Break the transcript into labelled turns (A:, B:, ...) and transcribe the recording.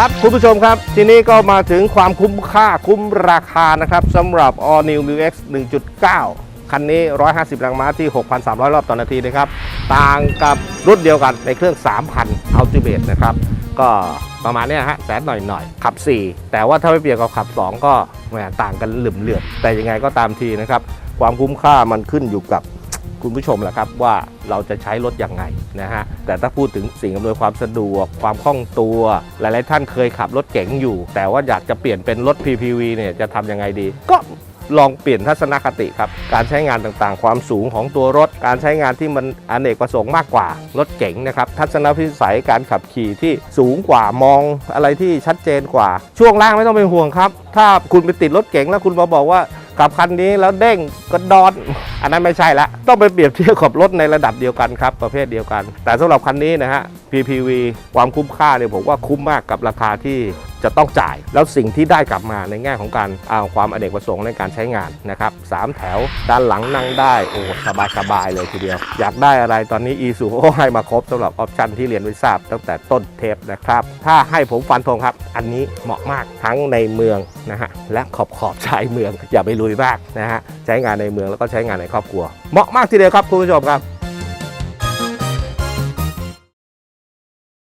A: ครับคุณผู้ชมครับ ทีนี้ก็มาถึงความคุ้มค่าคุ้มราคานะครับสำหรับ All New m u X 1.9 คันนี้ 150แรงม้าที่ 6,300 รอบต่อนาทีนะครับ ต่างกับรุ่นเดียวกันในเครื่อง 3,000 Ultimate นะครับ ก็ประมาณนี้ฮะแสนหน่อยๆ ขับ 4 แต่ว่าถ้าไปเปรียบกับขับ 2 ก็แหมต่างกันเหลื่อมๆแต่ยังไงก็ตามทีนะครับ ความคุ้มค่ามันขึ้นอยู่กับ คุณผู้ชมแหละครับว่าเราจะใช้รถอยังไงนะฮะแต่ถ้าพูดถึงสิ่งอำนวยความสะดวก ความคล่องตัว หลาย ๆ ท่านเคยขับรถเก๋งอยู่ แต่ว่าอยากจะเปลี่ยนเป็นรถ PPV เนี่ยจะทำยังไงดี ก็ลองเปลี่ยนทัศนคติครับ การใช้งานต่างๆ ความสูงของตัวรถ การใช้งานที่มันอเนกประสงค์มากกว่ารถเก๋งนะครับ ทัศนวิสัยการขับขี่ที่สูงกว่ามองอะไรที่ชัดเจนกว่า ช่วงล่างไม่ต้องเป็นห่วงครับ ถ้าคุณไปติดรถเก๋งแล้วคุณมาบอกว่า กับคันนี้แล้วเด้งกระดอน อันนั้นไม่ใช่ละ ต้องไปเปรียบเทียบกับรถในระดับเดียวกันครับ ประเภทเดียวกัน แต่สำหรับคันนี้นะฮะ PPV ความคุ้มค่าเนี่ยผมว่าคุ้มมากกับราคาที่ จะต้องจ่าย แล้วสิ่งที่ได้กลับมาในแง่ของการเอาความอเนกประสงค์ในการใช้งานนะครับสามแถวด้านหลังนั่งได้โอ้สบายสบายเลยทีเดียว อยากได้อะไรตอนนี้ e สูก็ให้มาครบสำหรับออปชันที่เรียนไว้ทราบตั้งแต่ต้นเทปนะครับ ถ้าให้ผมฟันธงครับ อันนี้เหมาะมากทั้งในเมืองนะฮะและขอบขอบชายเมืองอย่าไปลุยมากนะฮะใช้งานในเมืองแล้วก็ใช้งานในครอบครัว เหมาะมากทีเดียวครับคุณผู้ชมครับ